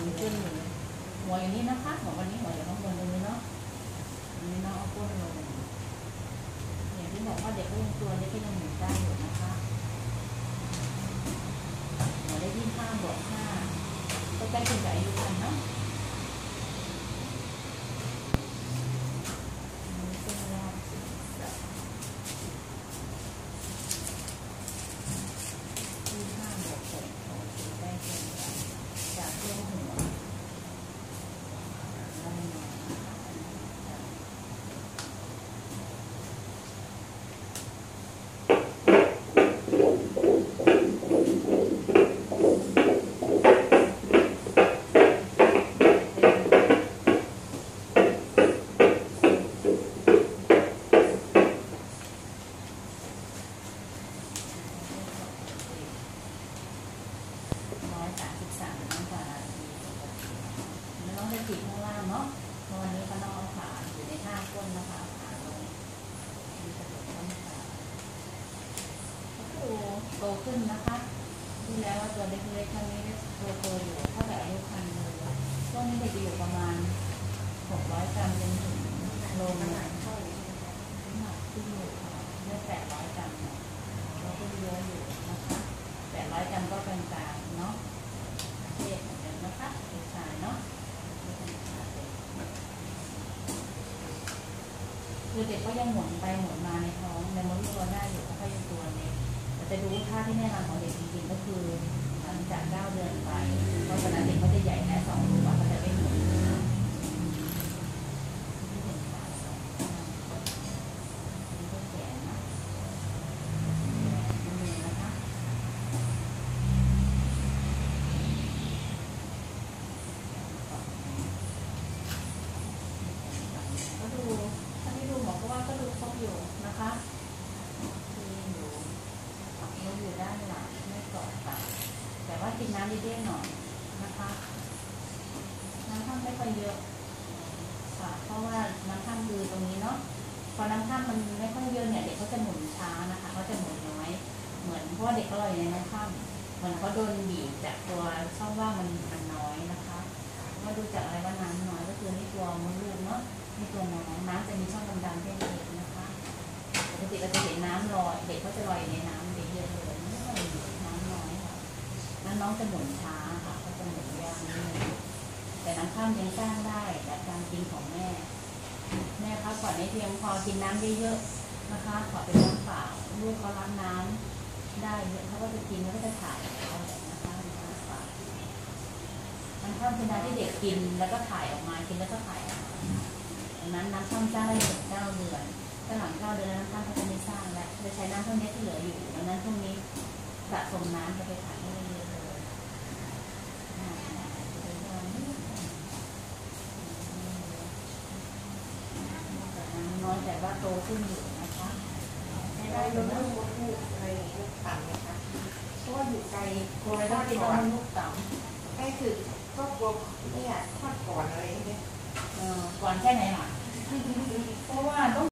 อย่างนี้นะคะหัววันนี้หัวอยู่ข้างบนตรงนี้เนาะนนี้เนาะเอาก้นลงอย่างที่บอกว่าเด็กก็ยังตัวเล็กก็ยังหมุนได้อยู่นะคะหัวได้ยี่ห้าบวกห้าก็ใกล้เคียงกับอายุกันเนาะอันนี้เส้นรอบศีรษะยี่ห้าบวกหกโอเคใกล้เคียงกันจากช่วงหัว แล้วมันมานะคะร้อยสามสิบสามน้ำกว่านาที แล้วน้องจะติดข้างล่างเนาะวันนี้ก็น้องเอาขาอยู่ในท่าก้นนะคะขาลงมีกระดูกต้นขาโตขึ้นนะคะที่แล้วว่าตัวเล็กๆครั้งนี้ตัวโตอยู่เท่ากับอายุคันเลยช่วงนี้เด็กอยู่ประมาณหกร้อยกรัมจนถึงโลหนึงเท่าไหร่น้ำหนักขึ้นอยู่ค่ะได้แปดร้อยกรัมเนาะเราก็เยอะอยู่นะคะแปดร้อยกรัมก็กลางๆเนาะเพศเคะเด็กชายเนาะไม่เป็นชายเลย คือเด็กก็ยังหมุนไปหมุนมาในท้องในมดลูกเราได้อยู่เพราะเขายังตัวเล็กแต่จะดูท่าที่แน่นอนของเด็กจริงๆก็คือ หลังจากเก้าเดือนไป เพราะฉะนั้นเด็กเขาจะใหญ่แค่สองตัวเขาจะไม่หมุนนี่เป็นขาสองข้าง นี่ก็แขนนะแขนมือนะคะก็ดูถ้าไม่ดูหมอก็ว่าก็ดูครบ อยู่นะคะคืออยู่เราอยู่ด้านหลังไม่เกาะตับแต่ว่ากินน้ำเยอะๆหน่อยนะคะ น้ำข้ามไม่ค่อยเยอะค่ะเพราะว่าน้ำข้ามคือตรงนี้เนาะพอน้ำข้ามมันไม่ค่อยเยอะเนี่ยเด็กเขาจะหมุนช้านะคะเขาจะหมุนน้อย เหมือนเพราะเด็กเขาลอยในน้ำข้ามเหมือนเขาโดนบีบจากตัวช่องว่างมันมันน้อยนะคะว่าดูจากอะไรว่าน้ำน้อยก็คือนี่ตัวมดลูกเนาะนี่ตัวน้องน้ำจะมีช่องดำๆแค่เด็กนะคะ ปกติเราจะเห็นน้ำลอยเด็กเขาจะลอยอยู่ในน้ำเยอะๆเลยน้ำน้อยค่ะแล้วน้องจะหมุนช้าค่ะเขาจะหมุนยากนิดนึงแต่น้ำข้ามยังสร้างได้จากการกินของแม่ แม่พักผ่อนให้เพียงพอกินน้ำเยอะๆนะคะขอเป็นน้ำเปล่าลูกเขารับน้ำได้เยอะเขาก็จะกินแล้วก็จะถ่ายเอานะคะน้ำเปล่าน้ำข้ามเป็นน้ำที่เด็กกินแล้วก็ถ่ายออกมากินแล้วก็ถ่ายออกมาดังนั้นน้ำข้ามสร้างได้ถึงเก้าเดือน หลังเก้าเดือนน้ำข้ามเขาจะไม่สร้างแล้วจะใช้น้ำเท่านี้ที่เหลืออยู่ดังนั้นช่วงนี้สะสมน้ำจะไปถ่ายให้เยอะเลยน้อยแต่ว่าโตขึ้นอยู่นะคะไม่ได้ลดเรื่องมดลูกอะไรอย่างเงี้ยต่ำไหมคะเพราะว่าอยู่ไกลโคเลยต้องกินลูกต๋าใกล้คือก็กลัวเนี่ยทอดก่อนอะไรอย่างเงี้ยเออก่อนแค่ไหนล่ะเพราะว่าต้อง